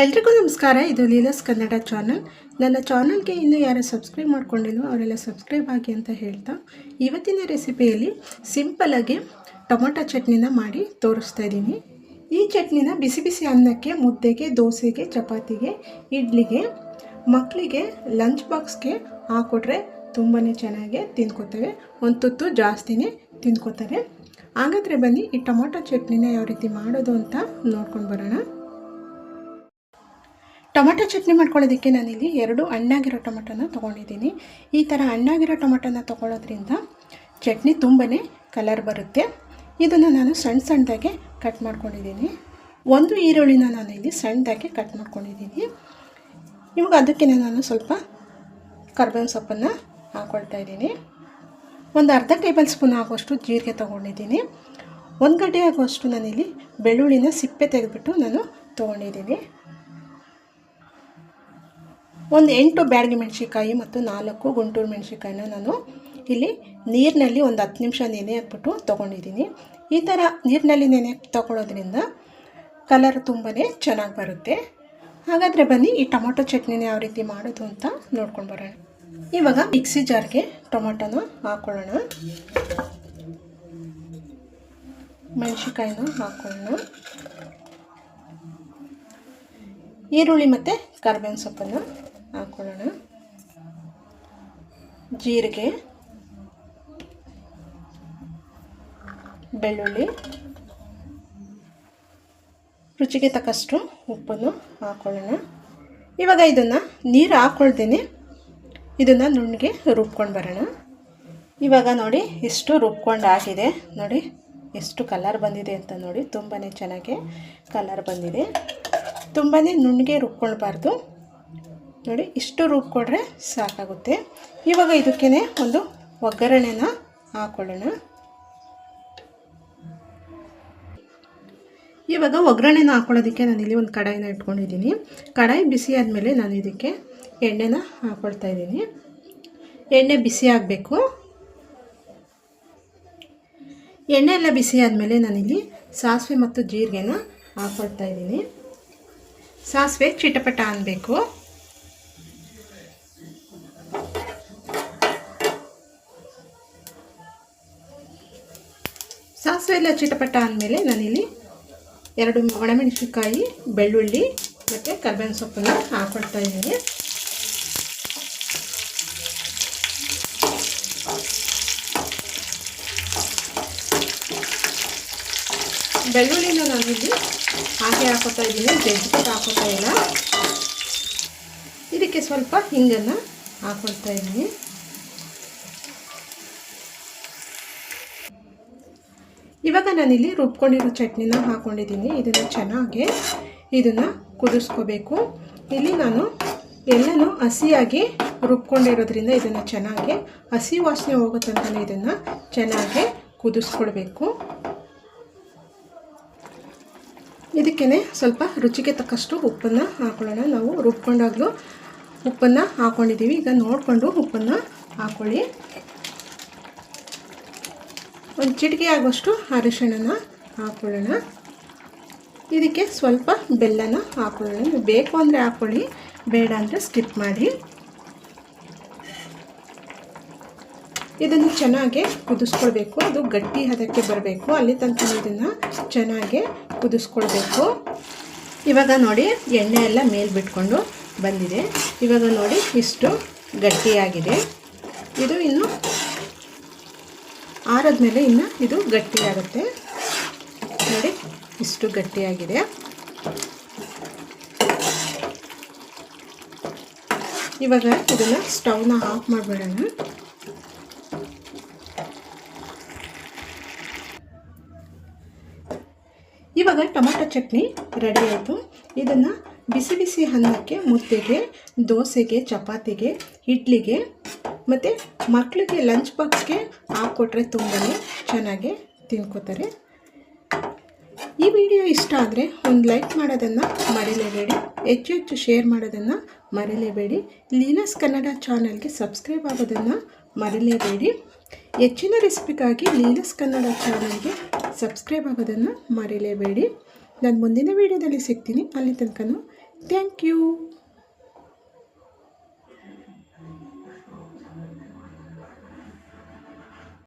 ಎಲ್ರಿಗೂ ನಮಸ್ಕಾರ, ಇದು ಲೀಲಸ್ ಕನ್ನಡ ಚಾನಲ್. ನನ್ನ ಚಾನಲ್ಗೆ ಇನ್ನೂ ಯಾರು ಸಬ್ಸ್ಕ್ರೈಬ್ ಮಾಡ್ಕೊಂಡಿಲ್ವೋ ಅವರೆಲ್ಲ ಸಬ್ಸ್ಕ್ರೈಬ್ ಆಗಿ ಅಂತ ಹೇಳ್ತಾ ಇವತ್ತಿನ ರೆಸಿಪಿಯಲ್ಲಿ ಸಿಂಪಲಾಗಿ ಟೊಮೊಟೊ ಚಟ್ನಿನ ಮಾಡಿ ತೋರಿಸ್ತಾ ಇದ್ದೀನಿ. ಈ ಚಟ್ನಿನ ಬಿಸಿ ಬಿಸಿ ಅನ್ನಕ್ಕೆ, ಮುದ್ದೆಗೆ, ದೋಸೆಗೆ, ಚಪಾತಿಗೆ, ಇಡ್ಲಿಗೆ ಮಕ್ಕಳಿಗೆ ಲಂಚ್ ಬಾಕ್ಸ್ಗೆ ಹಾಕ್ಕೊಟ್ರೆ ತುಂಬಾ ಚೆನ್ನಾಗಿ ತಿನ್ಕೋತೇವೆ ಒಂದು ತುತ್ತು ಜಾಸ್ತಿನೇ ತಿಂದ್ಕೋತಾರೆ. ಹಾಗಾದರೆ ಬನ್ನಿ, ಈ ಟೊಮೊಟೊ ಚಟ್ನಿನ ಯಾವ ರೀತಿ ಮಾಡೋದು ಅಂತ ನೋಡ್ಕೊಂಡು ಬರೋಣ. ಟೊಮೊಟೊ ಚಟ್ನಿ ಮಾಡ್ಕೊಳ್ಳೋದಕ್ಕೆ ನಾನಿಲ್ಲಿ ಎರಡು ಹಣ್ಣಾಗಿರೋ ಟೊಮೊಟೊನ ತೊಗೊಂಡಿದ್ದೀನಿ. ಈ ಥರ ಹಣ್ಣಾಗಿರೋ ಟೊಮೊಟೊನ ತೊಗೊಳೋದ್ರಿಂದ ಚಟ್ನಿ ತುಂಬಾ ಕಲರ್ ಬರುತ್ತೆ. ಇದನ್ನು ನಾನು ಸಣ್ಣ ಸಣ್ಣದಾಗೆ ಕಟ್ ಮಾಡ್ಕೊಂಡಿದ್ದೀನಿ. ಒಂದು ಈರುಳ್ಳಿನ ನಾನು ಇಲ್ಲಿ ಸಣ್ಣದಾಗೆ ಕಟ್ ಮಾಡ್ಕೊಂಡಿದ್ದೀನಿ. ಇವಾಗ ಅದಕ್ಕೆ ನಾನು ಸ್ವಲ್ಪ ಕರ್ಬೇವಿನ ಸೊಪ್ಪನ್ನು ಹಾಕ್ಕೊಳ್ತಾ ಇದ್ದೀನಿ. ಒಂದು ಅರ್ಧ ಟೇಬಲ್ ಸ್ಪೂನ್ ಆಗುವಷ್ಟು ಜೀರಿಗೆ ತೊಗೊಂಡಿದ್ದೀನಿ. ಒಂದು ಗಡ್ಡೆ ಆಗುವಷ್ಟು ನಾನಿಲ್ಲಿ ಬೆಳ್ಳುಳ್ಳಿನ ಸಿಪ್ಪೆ ತೆಗೆದುಬಿಟ್ಟು ನಾನು ತೊಗೊಂಡಿದ್ದೀನಿ. ಒಂದು ಎಂಟು ಬ್ಯಾಡಗಿ ಮೆಣಸಿಕಾಯಿ ಮತ್ತು ನಾಲ್ಕು ಗುಂಟೂರು ಮೆಣಸಿನ್ಕಾಯಿನ ನಾನು ಇಲ್ಲಿ ನೀರಿನಲ್ಲಿ ಒಂದು ಹತ್ತು ನಿಮಿಷ ನೆನೆ ಹಾಕ್ಬಿಟ್ಟು ತೊಗೊಂಡಿದ್ದೀನಿ. ಈ ಥರ ನೀರಿನಲ್ಲಿ ನೆನೆ ತೊಗೊಳೋದ್ರಿಂದ ಕಲರ್ ತುಂಬಾ ಚೆನ್ನಾಗಿ ಬರುತ್ತೆ. ಹಾಗಾದರೆ ಬನ್ನಿ ಈ ಟೊಮೊಟೊ ಚಟ್ನಿನ ಯಾವ ರೀತಿ ಮಾಡೋದು ಅಂತ ನೋಡ್ಕೊಂಡು ಬರೋಣ. ಇವಾಗ ಮಿಕ್ಸಿ ಜಾರ್ಗೆ ಟೊಮೊಟೊನ ಹಾಕೊಳ್ಳೋಣ. ಮೆಣಸಿನ್ಕಾಯಿನ ಹಾಕೊಳ್ಳೋಣ. ಈರುಳ್ಳಿ ಮತ್ತು ಕರ್ಬೇವಿನ ಸೊಪ್ಪನ್ನು ಹಾಕೊಳ್ಳೋಣ. ಜೀರಿಗೆ, ಬೆಳ್ಳುಳ್ಳಿ, ರುಚಿಗೆ ತಕ್ಕಷ್ಟು ಉಪ್ಪನ್ನು ಹಾಕ್ಕೊಳ್ಳೋಣ ಇವಾಗ ಇದನ್ನು ನೀರು ಹಾಕ್ಕೊಳ್ತೀನಿ ಇದನ್ನು ನುಣ್ಣಗೆ ರುಬ್ಕೊಂಡು ಬರೋಣ. ಇವಾಗ ನೋಡಿ ಎಷ್ಟು ರುಬ್ಕೊಂಡು ಆಗಿದೆ. ನೋಡಿ ಎಷ್ಟು ಕಲರ್ ಬಂದಿದೆ ಅಂತ ನೋಡಿ ತುಂಬಾ ಚೆನ್ನಾಗಿ ಕಲರ್ ಬಂದಿದೆ. ತುಂಬಾ ನುಣ್ಣಗೆ ರುಬ್ಕೊಳ್ಬಾರ್ದು. ನೋಡಿ ಇಷ್ಟು ರುಬ್ಕೊಂಡ್ರೆ ಸಾಕಾಗುತ್ತೆ. ಇವಾಗ ಇದಕ್ಕೇ ಒಂದು ಒಗ್ಗರಣೆನ ಹಾಕೊಳ್ಳೋಣ. ಇವಾಗ ಒಗ್ಗರಣೆನ ನಾನು ಇಲ್ಲಿ ಒಂದು ಕಡಾಯಿನ ಇಟ್ಕೊಂಡಿದ್ದೀನಿ. ಕಡಾಯಿ ಬಿಸಿ ಆದಮೇಲೆ ನಾನು ಇದಕ್ಕೆ ಎಣ್ಣೆನ ಹಾಕ್ಕೊಳ್ತಾ ಇದ್ದೀನಿ. ಎಣ್ಣೆ ಬಿಸಿ ಆಗಬೇಕು. ಎಣ್ಣೆ ಎಲ್ಲ ಬಿಸಿ ಆದಮೇಲೆ ನಾನಿಲ್ಲಿ ಸಾಸಿವೆ ಮತ್ತು ಜೀರಿಗೆನ ಹಾಕ್ಕೊಳ್ತಾ ಇದ್ದೀನಿ. ಸಾಸಿವೆ ಚಿಟಪಟ ಅನ್ನಬೇಕು ಸಾಸಿವೆ ಎಲ್ಲ ಚಿಟಪಟ ಅಂದಮೇಲೆ ನಾನಿಲ್ಲಿ ಎರಡು ಒಣಮೆಣಸಿನ್ಕಾಯಿ, ಬೆಳ್ಳುಳ್ಳಿ ಮತ್ತು ಕರ್ಬೇವಿನ ಸೊಪ್ಪನ್ನು ಹಾಕ್ಕೊಳ್ತಾ ಬೆಳ್ಳುಳ್ಳಿನ ನಾನಿಲ್ಲಿ ಹಾಗೆ ಹಾಕೋತಾ ಇದ್ದೀನಿ ಜಜ್ಜಿಬಿಟ್ಟು ಹಾಕೋತಾ ಇಲ್ಲ. ಇದಕ್ಕೆ ಸ್ವಲ್ಪ ಹಿಂಗನ್ನು ಹಾಕೊಳ್ತಾ ಇದ್ದೀನಿ. ಇವಾಗ ನಾನಿಲ್ಲಿ ರುಬ್ಕೊಂಡಿರೋ ಚಟ್ನಿನ ಹಾಕ್ಕೊಂಡಿದ್ದೀನಿ ಇದನ್ನು ಚೆನ್ನಾಗಿ ಇದನ್ನು ಕುದಿಸ್ಕೋಬೇಕು. ಇಲ್ಲಿ ನಾನು ಎಲ್ಲನೂ ಹಸಿಯಾಗಿ ರುಬ್ಕೊಂಡಿರೋದ್ರಿಂದ ಇದನ್ನು ಚೆನ್ನಾಗಿ ಹಸಿ ವಾಸನೆ ಹೋಗೋ ಇದನ್ನು ಚೆನ್ನಾಗಿ ಕುದಿಸ್ಕೊಳ್ಬೇಕು. ಇದಕ್ಕೇ ಸ್ವಲ್ಪ ರುಚಿಗೆ ತಕ್ಕಷ್ಟು ಉಪ್ಪನ್ನು ಹಾಕೊಳ್ಳೋಣ. ನಾವು ರುಬ್ಕೊಂಡಾಗಲೂ ಉಪ್ಪನ್ನು ಹಾಕ್ಕೊಂಡಿದ್ದೀವಿ ಈಗ ನೋಡಿಕೊಂಡು ಉಪ್ಪನ್ನು ಹಾಕ್ಕೊಳ್ಳಿ ಒಂದು ಚಿಟಿಕೆ ಆಗುವಷ್ಟು ಅರಿಶಿಣನ ಹಾಕ್ಕೊಳ್ಳೋಣ ಇದಕ್ಕೆ ಸ್ವಲ್ಪ ಬೆಲ್ಲನ ಹಾಕ್ಕೊಳ್ಳೋಣ ಬೇಕು ಅಂದರೆ ಹಾಕ್ಕೊಳ್ಳಿ ಬೇಡ ಅಂದರೆ ಸ್ಕಿಪ್ ಮಾಡಿ. ಇದನ್ನು ಚೆನ್ನಾಗಿ ಕುದಿಸ್ಕೊಳ್ಬೇಕು. ಅದು ಗಟ್ಟಿ ಹದಕ್ಕೆ ಬರಬೇಕು. ಅಲ್ಲಿ ತನಕ ಇದನ್ನು ಚೆನ್ನಾಗಿ ಕುದಿಸ್ಕೊಳ್ಬೇಕು. ಇವಾಗ ನೋಡಿ ಎಣ್ಣೆ ಎಲ್ಲ ಮೇಲೆ ಬಿಟ್ಕೊಂಡು ಬಂದಿದೆ. ಇವಾಗ ನೋಡಿ ಇಷ್ಟು ಗಟ್ಟಿಯಾಗಿದೆ. ಇದು ಇನ್ನು ಆರದ್ಮೇಲೆ ಇನ್ನು ಇದು ಗಟ್ಟಿಯಾಗುತ್ತೆ. ನೋಡಿ ಇಷ್ಟು ಗಟ್ಟಿಯಾಗಿದೆ. ಇವಾಗ ಇದನ್ನು ಸ್ಟವ್ನ ಆಫ್ ಮಾಡಿಬಿಡೋಣ. ಇವಾಗ ಟೊಮೊಟೊ ಚಟ್ನಿ ರೆಡಿ ಆಯಿತು. ಇದನ್ನು ಬಿಸಿ ಬಿಸಿ ಅನ್ನಕ್ಕೆ ಮುದ್ದೆಗೆ, ದೋಸೆಗೆ, ಚಪಾತಿಗೆ, ಇಡ್ಲಿಗೆ ಮತ್ತು ಮಕ್ಕಳಿಗೆ ಲಂಚ್ ಬಾಕ್ಸ್ಗೆ ಹಾಕ್ಕೊಟ್ರೆ ತುಂಬಾ ಚೆನ್ನಾಗಿ ತಿನ್ಕೋತಾರೆ. ಈ ವಿಡಿಯೋ ಇಷ್ಟ ಆದರೆ ಒಂದು ಲೈಕ್ ಮಾಡೋದನ್ನು ಮರೀಲೇಬೇಡಿ. ಹೆಚ್ಚು ಹೆಚ್ಚು ಶೇರ್ ಮಾಡೋದನ್ನು ಮರೀಲೇಬೇಡಿ. ಲೀನಸ್ ಕನ್ನಡ ಚಾನಲ್ಗೆ ಸಬ್ಸ್ಕ್ರೈಬ್ ಆಗೋದನ್ನು ಮರೀಲೇಬೇಡಿ. ಹೆಚ್ಚಿನ ರೆಸಿಪಿಗಾಗಿ ಲೀನಸ್ ಕನ್ನಡ ಚಾನಲ್ಗೆ ಸಬ್ಸ್ಕ್ರೈಬ್ ಆಗೋದನ್ನು ಮರೀಲೇಬೇಡಿ. ನಾನು ಮುಂದಿನ ವೀಡಿಯೋದಲ್ಲಿ ಸಿಗ್ತೀನಿ. ಅಲ್ಲಿ ತನಕ ಥ್ಯಾಂಕ್ ಯು